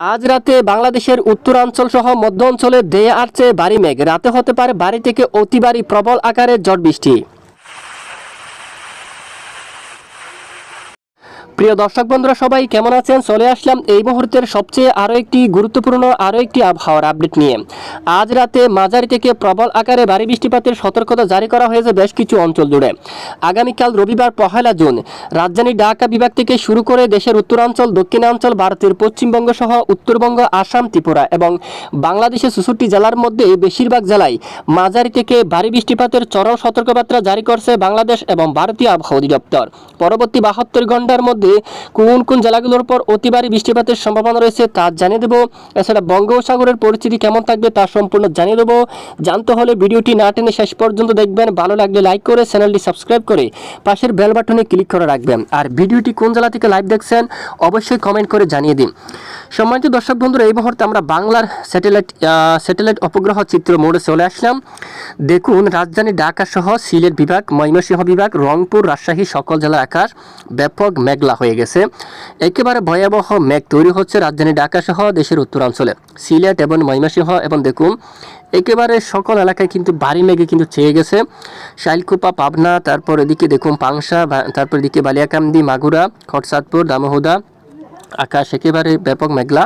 আজ রাতে বাংলাদেশের উত্তরাঞ্চল সহ মধ্য অঞ্চলে দেয়ে আসছে বাড়ি মেঘ। রাতে হতে পারে বাড়ি থেকে অতি প্রবল আকারে জট বৃষ্টি। প্রিয় দর্শক বন্ধুরা, সবাই কেমন আছেন? চলে আসলাম এই মুহূর্তের সবচেয়ে আরও একটি গুরুত্বপূর্ণ, আরও একটি আবহাওয়ার আপডেট নিয়ে। আজ রাতে মাঝারি থেকে প্রবল আকারে ভারী বৃষ্টিপাতের সতর্কতা জারি করা হয়েছে বেশ কিছু অঞ্চল জুড়ে। আগামীকাল রবিবার, পহেলা জুন, রাজধানী ঢাকা বিভাগ থেকে শুরু করে দেশের উত্তরাঞ্চল, দক্ষিণাঞ্চল, ভারতের পশ্চিমবঙ্গ সহ উত্তরবঙ্গ, আসাম, ত্রিপুরা এবং বাংলাদেশের চৌষট্টি জেলার মধ্যে বেশিরভাগ জেলায় মাঝারি থেকে ভারী বৃষ্টিপাতের চরম সতর্কবার্তা জারি করছে বাংলাদেশ এবং ভারতীয় আবহাওয়া অধিদপ্তর। পরবর্তী বাহাত্তর ঘণ্টার মধ্যে কোন কোন জেলাগুলোর পর অতিবারী বৃষ্টিপাতের সম্ভাবনা রয়েছে তা জানিয়ে দেবো। এছাড়া বঙ্গোপসাগরের পরিস্থিতি কেমন থাকবে তা সম্পূর্ণ জানিয়ে দেবো। জানতে হলে ভিডিওটি না টেনে শেষ পর্যন্ত দেখবেন। ভালো লাগলে লাইক করে চ্যানেলটি সাবস্ক্রাইব করে পাশের বেল বাটনে ক্লিক করে রাখবেন। আর ভিডিওটি কোন জেলা থেকে লাইভ দেখছেন অবশ্যই কমেন্ট করে জানিয়ে দিন। সম্মানিত দর্শক বন্ধুরা, এই মুহূর্তে আমরা বাংলার স্যাটেলাইট স্যাটেলাইট অপগ্রহ চিত্র মোড়ে চলে আসলাম। দেখুন, রাজধানী ঢাকা সহ সিলেট বিভাগ, ময়মনসিংহ বিভাগ, রংপুর, রাজশাহী সকল জেলার আকাশ ব্যাপক মেঘলা হয়ে গেছে। একেবারে ভয়াবহ মেঘ তৈরি হচ্ছে রাজধানী ঢাকা সহ দেশের উত্তরাঞ্চলে। সিলেট এবং ময়মনসিংহ এবং দেখুন, একেবারে সকল এলাকায় কিন্তু ভারী মেঘে কিন্তু চেয়ে গেছে। শাইলকুপা, পাবনা, তারপর এদিকে দেখুন, পাংশা তারপর এদিকে বালিয়াকান্দি, মাগুরা খটসাদপুর দামোহদা আকাশ একেবারে ব্যাপক মেঘলা।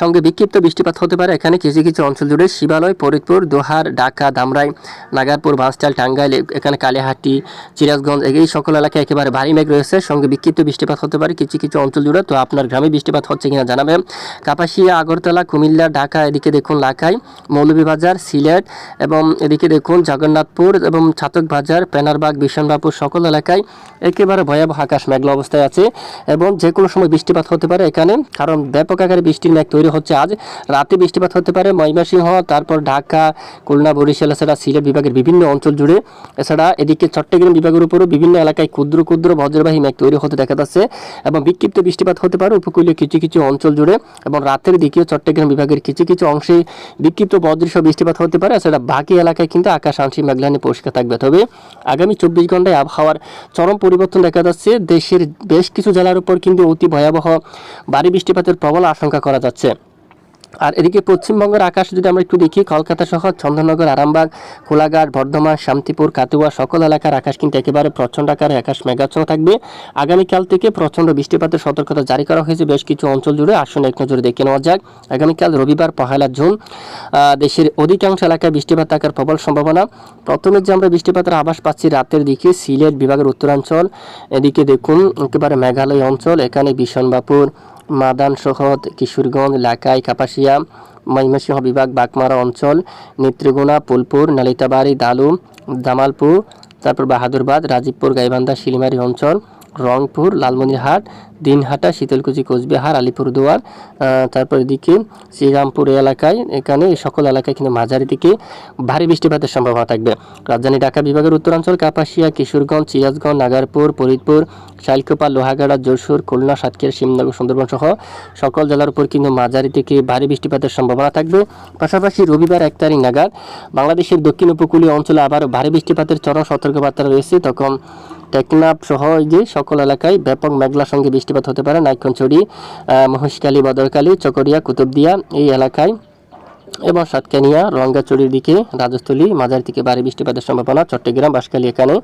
সঙ্গে বিক্ষিপ্ত বৃষ্টিপাত হতে পারে এখানে কিছু কিছু অঞ্চল জুড়ে শিবালয়, ফরিদপুর, দোহার, ঢাকা, দামরাই, নাগারপুর বাঁশটাল টাঙ্গাইল এখানে কালিহাটি চিরাজগঞ্জ এই সকল এলাকায় একেবারে ভারী মেঘ রয়েছে। সঙ্গে বিক্ষিপ্ত বৃষ্টিপাত হতে পারে কিছু কিছু অঞ্চল জুড়ে। তো আপনার গ্রামে বৃষ্টিপাত হচ্ছে কিনা জানাবেন। কাপাসিয়া, আগরতলা, কুমিল্লা, ঢাকা, এদিকে দেখুন লাখাই মৌলভীবাজার, সিলেট এবং এদিকে দেখুন জগন্নাথপুর এবং ছাতক বাজার পেনারবাগ বিশনবাপুর সকল এলাকায় একেবারে ভয়াবহ আকাশ মেঘলা অবস্থায় আছে এবং যে কোনো সময় বৃষ্টিপাত হতে পারে এখানে, কারণ ব্যাপক আকারে বৃষ্টির মেঘ তৈরি হচ্ছে আজ। রাতে বৃষ্টিপাত হতে পারে ময়মনসিংহ, তারপর ঢাকা, খুলনা, বরিশাল, এছাড়া সিলেট বিভাগের বিভিন্ন অঞ্চল জুড়ে। এছাড়া এদিকে চট্টগ্রাম বিভাগের উপরও বিভিন্ন এলাকায় ক্ষুদ্র ক্ষুদ্র বজ্রবাহী মেঘ তৈরি হতে দেখা যাচ্ছে এবং বিক্ষিপ্ত বৃষ্টিপাত হতে পারে উপকূলীয় কিছু কিছু অঞ্চল জুড়ে এবং রাতের দিকেও চট্টগ্রাম বিভাগের কিছু কিছু অংশে বিক্ষিপ্ত বজ্রসহ বৃষ্টিপাত হতে পারে। এছাড়া বাকি এলাকায় কিন্তু আকাশ আংশিক মেঘলানি পরিষ্কার থাকবে। তবে আগামী চব্বিশ ঘন্টায় আবহাওয়ার চরম পরিবর্তন দেখা যাচ্ছে। দেশের বেশ কিছু জেলার উপর কিন্তু অতি ভয়াবহ ভারী বৃষ্টিপাতের প্রবল আশঙ্কা করা যাচ্ছে। আর এদিকে পশ্চিমবঙ্গের আকাশ যদি আমরা একটু দেখি, কলকাতা সহ চন্দননগর আরামবাগ, কোলাঘাট, বর্ধমান, শান্তিপুর কাতুয়া সকল এলাকার আকাশ কিন্তু একেবারে প্রচণ্ড আকারে আকাশ মেঘাচ্ছন্ন থাকবে। আগামীকাল থেকে প্রচণ্ড বৃষ্টিপাতের সতর্কতা জারি করা হয়েছে বেশ কিছু অঞ্চল জুড়ে। আসুন এক নজরে দেখে নেওয়া যাক। আগামীকাল রবিবার পহেলা জুন দেশের অধিকাংশ এলাকায় বৃষ্টিপাত থাকার প্রবল সম্ভাবনা। প্রথমে যে আমরা বৃষ্টিপাতের আভাস পাচ্ছি রাতের দিকে, সিলেট বিভাগের উত্তরাঞ্চল, এদিকে দেখুন একেবারে মেঘালয় অঞ্চল, এখানে বিশনবাপুর মাদান সহ কিশোরগঞ্জ, লাকাই, কাপাসিয়া, ময়মনসিংহ বিভাগ, বাগমারা অঞ্চল নেত্রীগুনা পুলপুর নালিতাবাড়ি দালু জামালপুর তারপর বাহাদুরবাদ, রাজীবপুর, গাইবান্ধা, শিলিমারি অঞ্চল। রংপুর, লালমনিরহাট, দিনহাটা, শীতলকুচি, কোচবিহার, আলিপুরদুয়ার তারপর এদিকে শ্রীরামপুর এলাকায়, এখানে সকল এলাকায় কিন্তু মাঝারি থেকে ভারী বৃষ্টিপাতের সম্ভাবনা থাকবে। রাজধানী ঢাকা বিভাগের উত্তরাঞ্চল, কাপাসিয়া, কিশোরগঞ্জ, সিরাজগঞ্জ, নাগারপুর, ফরিদপুর, শাইলকোপা, লোহাগাড়া যশোর খুলনা, সাতক্ষীরা শিবনগর সুন্দরবন সহ সকল জেলার উপর কিন্তু মাঝারি থেকে ভারী বৃষ্টিপাতের সম্ভাবনা থাকবে। পাশাপাশি রবিবার এক তারিখ নাগাদ বাংলাদেশের দক্ষিণ উপকূলীয় অঞ্চলে আবার ভারী বৃষ্টিপাতের চরম সতর্কবার্তা রয়েছে। তখন টেকনাফ সহ যে সকল এলাকায় ব্যাপক মেঘলার সঙ্গে বৃষ্টিপাত হতে পারে। নাইক্ষণছড়ি মহেশকালী বদরকালী চকরিয়া, কুতুবদিয়া এই এলাকায় এবং সাতকানিয়া রঙ্গাচুরির দিকে রাজস্থলী মাজার থেকে ভারী বৃষ্টিপাতের সম্ভাবনা, চট্টগ্রাম, বাঁশখালী এখানে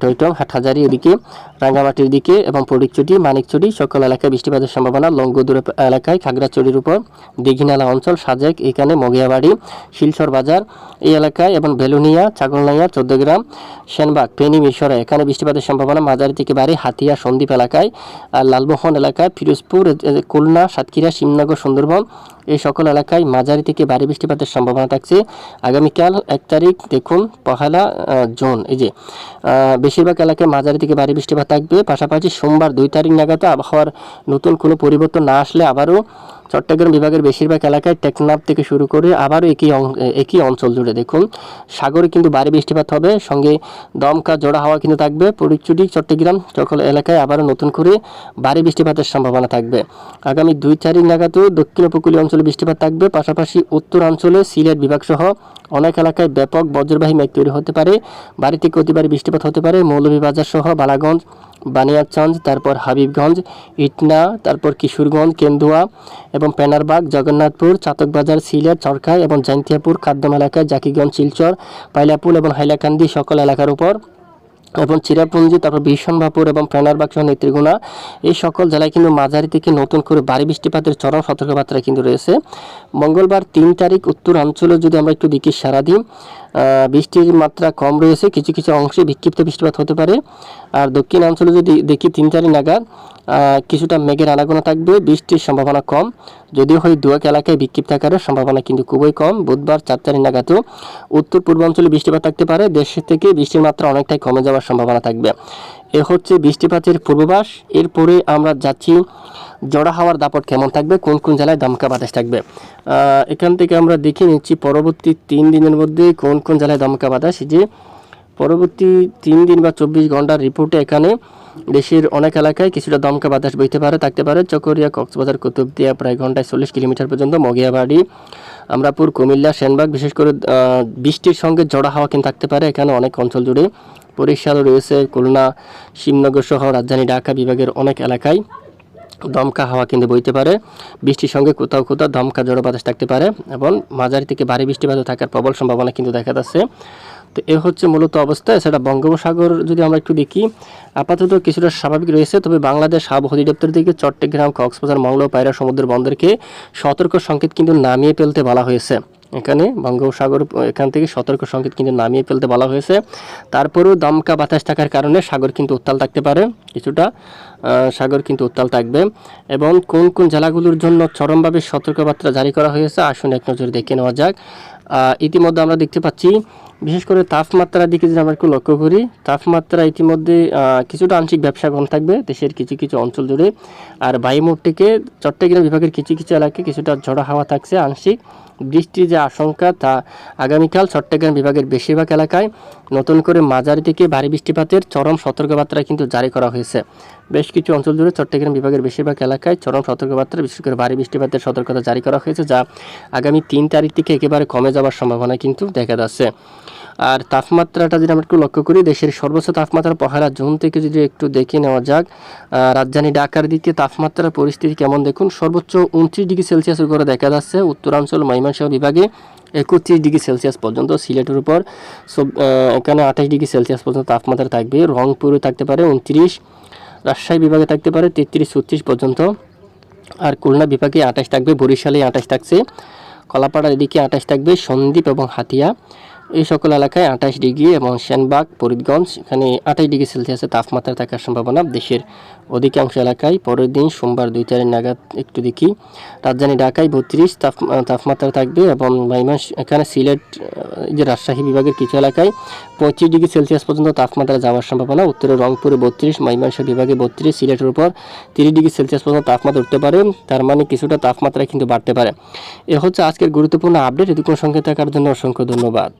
টৈটং হাটহাজারি এদিকে। রাঙ্গামাটির দিকে এবং ফটিকচুটি মানিকচুটি সকল এলাকায় বৃষ্টিপাতের সম্ভাবনা। লঙ্গদুর এলাকায় খাগড়াচড়ির উপর দিঘিনালা অঞ্চল, সাজেক, এখানে মগিয়াবাড়ি, শিলচর বাজার এই এলাকায় এবং বেলুনিয়া, ছাগলনাইয়া, চৌদ্দগ্রাম, সেনবাগ, ফেনী মিরসরা এখানে বৃষ্টিপাতের সম্ভাবনা। মাঝারি থেকে বাড়ি হাতিয়া, সন্দ্বীপ এলাকায় আর লালমোহন এলাকায় ফিরোজপুর খুলনা, সাতক্ষীরা, শিবনগর, সুন্দরবন এই সকল এলাকায় মাঝারি থেকে ভারী বৃষ্টিপাতের সম্ভাবনা থাকছে। আগামীকাল এক তারিখ, দেখুন, পহেলা জুন, এই যে বেশিরভাগ এলাকায় মাঝারি থেকে ভারী বৃষ্টিপাত থাকবে। পাশাপাশি সোমবার দুই তারিখ নাগাদ আবহাওয়ার নতুন কোনো পরিবর্তন না আসলে আবারও চট্টগ্রাম বিভাগের বেশিরভাগ এলাকায় টেকনাফ থেকে শুরু করে আবারও একই একই অঞ্চল জুড়ে। দেখুন, সাগরে কিন্তু ভারী বৃষ্টিপাত হবে, সঙ্গে দমকা, জোড়া হাওয়া কিন্তু থাকবে। পরিচুটি চট্টগ্রাম সকল এলাকায় আবারও নতুন করে ভারী বৃষ্টিপাতের সম্ভাবনা থাকবে। আগামী দুই তারিখ নাগাদও দক্ষিণ উপকূলীয় অঞ্চলে বৃষ্টিপাত থাকবে, পাশাপাশি উত্তরাঞ্চলে সিলেট বিভাগ সহ অনেক এলাকায় ব্যাপক বজ্রবাহী মেঘ তৈরি হতে পারে। বাড়ি থেকে অতিবারী বৃষ্টিপাত হতে পারে। মৌলভীবাজার সহ বালাগঞ্জ বানিয়াচঞ্জ তারপর হাবিবগঞ্জ ইটনা তারপর কিশোরগঞ্জ কেন্দুয়া এবং পেনারবাগ জগন্নাথপুর চাতকবাজার সিলেট চরকায় এবং জাইন্তিয়াপুর খাদ্যম এলাকায় জাকিগঞ্জ শিলচর পাইলাপুল এবং হাইলাকান্দি সকল এলাকার উপর এবং চিরাপুঞ্জি তারপর বিশনবাপুর এবং প্রাণারবাগ সহ নেত্রীগুণা এই সকল জেলায় কিন্তু মাঝারি থেকে নতুন করে ভারী বৃষ্টিপাতের চরম সতর্কবার্তা কিন্তু রয়েছে। মঙ্গলবার তিন তারিখ উত্তর অঞ্চলে যদি আমরা একটু দেখি সারাদিন আহ, বৃষ্টির মাত্রা কম রয়েছে। কিছু কিছু অংশে বিক্ষিপ্ত বৃষ্টিপাত হতে পারে। আর দক্ষিণাঞ্চলে যদি দেখি তিন, চারি নাগাদ কিছুটা মেঘের আনাগোনা থাকবে। বৃষ্টির সম্ভাবনা কম। যদিও হয় দুয়াক এলাকায় বিক্ষিপ্ত আকারের সম্ভাবনা কিন্তু খুবই কম। বুধবার চার তারিখ নাগাদও উত্তর পূর্বাঞ্চলে বৃষ্টিপাত থাকতে পারে। দেশের থেকে বৃষ্টির মাত্রা অনেকটাই কমে যাওয়ার সম্ভাবনা থাকবে। এ হচ্ছে বৃষ্টিপাতের পূর্বাভাস। এরপরে আমরা যাচ্ছি, জড়া হাওয়ার দাপট কেমন থাকবে? কোন কোন জেলায় দমকা বাতাস থাকবে? এখান থেকে আমরা দেখে নিচ্ছি পরবর্তী তিন দিনের মধ্যে কোন কোন জেলায় দমকা বাতাস। যে পরবর্তী তিন দিন বা চব্বিশ ঘণ্টার রিপোর্টে এখানে দেশের অনেক এলাকায় কিছুটা দমকা বাতাস বইতে পারে, থাকতে পারে। চকরিয়া, কক্সবাজার, কুতুবদিয়া, প্রায় ঘন্টায় চল্লিশ কিলোমিটার পর্যন্ত মগিয়াবাড়ি আমরাপুর, কুমিল্লা, সেনবাগ, বিশেষ করে বৃষ্টির সঙ্গে জড়া হাওয়া কিন্তু থাকতে পারে এখানে অনেক অঞ্চল জুড়ে। বরিশাল রয়েছে, খুলনা, শিবনগর সহ রাজধানী ঢাকা বিভাগের অনেক এলাকায় দমকা হাওয়া কিন্তু বইতে পারে। বৃষ্টির সঙ্গে কোথাও কোথাও দমকা জড়ো বাতাস থাকতে পারে এবং মাঝারি থেকে ভারী বৃষ্টিপাত থাকার প্রবল সম্ভাবনা কিন্তু দেখা যাচ্ছে। তো এ হচ্ছে মূলত অবস্থা। এছাড়া বঙ্গোপসাগর যদি আমরা একটু দেখি, আপাতত কিছুটা স্বাভাবিক রয়েছে, তবে বাংলাদেশ আবহাওয়া অধিদপ্তর থেকে চট্টগ্রাম, কক্সবাজার, মংলা পায়রা সমুদ্র বন্দরকে সতর্ক সংকেত কিন্তু নামিয়ে ফেলতে বলা হয়েছে। এখানে বঙ্গোপসাগর, এখান থেকে সতর্ক সংকেত কিন্তু নামিয়ে ফেলতে বলা হয়েছে। তারপরেও দমকা বাতাস থাকার কারণে সাগর কিন্তু উত্তাল থাকতে পারে, কিছুটা সাগর কিন্তু উত্তাল থাকবে। এবং কোন কোন জেলাগুলোর জন্য চরমভাবে সতর্কবার্তা জারি করা হয়েছে, আসুন এক নজর দেখে নেওয়া যাক। ইতিমধ্যে আমরা দেখতে পাচ্ছি বিশেষ করে তাপমাত্রার দিকে যদি আমরা একটু লক্ষ্য করি, তাপমাত্রা ইতিমধ্যে কিছুটা আংশিক ব্যবসা কম থাকবে দেশের কিছু কিছু অঞ্চল জুড়ে। আর বায়ুমোট থেকে চট্টগ্রাম বিভাগের কিছু কিছু এলাকায় কিছুটা ঝড়ো হাওয়া থাকছে আংশিক। বৃষ্টির যে আশঙ্কা, তা আগামীকাল চট্টগ্রাম বিভাগের বেশিরভাগ এলাকায় নতুন করে মাঝারি থেকে ভারী বৃষ্টিপাতের চরম সতর্কবার্তা কিন্তু জারি করা হয়েছে। বেশ কিছু অঞ্চল জুড়ে চট্টগ্রাম বিভাগের বেশিরভাগ এলাকায় চরম সতর্কবার্তা, বিশেষ করে ভারী বৃষ্টিপাতের সতর্কতা জারি করা হয়েছে, যা আগামী তিন তারিখ থেকে একেবারে কমে যাওয়ার সম্ভাবনা কিন্তু দেখা যাচ্ছে। আর তাপমাত্রাটা যদি আমরা একটু লক্ষ্য করি, দেশের সর্বোচ্চ তাপমাত্রা পহেলা জুন থেকে যদি একটু দেখে নেওয়া যাক রাজধানী ঢাকার দিকে তাপমাত্রার পরিস্থিতি কেমন দেখুন? সর্বোচ্চ উনত্রিশ ডিগ্রি সেলসিয়াস করে দেখা যাচ্ছে। উত্তরাঞ্চল, ময়মনসিংহ বিভাগে একত্রিশ ডিগ্রি সেলসিয়াস পর্যন্ত, সিলেটের উপর এখানে আঠাশ ডিগ্রি সেলসিয়াস পর্যন্ত তাপমাত্রা থাকবে। রংপুরে থাকতে পারে উনত্রিশ, রাজশাহী বিভাগে থাকতে পারে তেত্রিশ, ছত্রিশ পর্যন্ত, আর খুলনা বিভাগে আঠাশ থাকবে, বরিশালে আঠাশ থাকছে, কলাপাড়ার এদিকে আঠাশ থাকবে, সন্দ্বীপ এবং হাতিয়া। এই সকল এলাকায় আঠাশ ডিগ্রি এবং সেনবাগ, ফরিদগঞ্জ, এখানে আঠাশ ডিগ্রি সেলসিয়াসের তাপমাত্রা থাকার সম্ভাবনা। দেশের অধিকাংশ এলাকায় পরের দিন সোমবার দুই তারিখ নাগাদ একটু দেখি। রাজধানী ঢাকায় বত্রিশ তাপ তাপমাত্রা থাকবে এবং মাইমাস এখানে সিলেট যে রাজশাহী বিভাগের কিছু এলাকায় পঁয়ত্রিশ ডিগ্রি সেলসিয়াস পর্যন্ত তাপমাত্রা যাওয়ার সম্ভাবনা। উত্তরে রংপুরে বত্রিশ মাইমাংসিংহ বিভাগে বত্রিশ, সিলেটের উপর তিরিশ ডিগ্রি সেলসিয়াস পর্যন্ত তাপমাত্রা উঠতে পারে। তার মানে কিছুটা তাপমাত্রা কিন্তু বাড়তে পারে। এ হচ্ছে আজকের গুরুত্বপূর্ণ আপডেট। এটুকু সঙ্গে থাকার জন্য অসংখ্য ধন্যবাদ।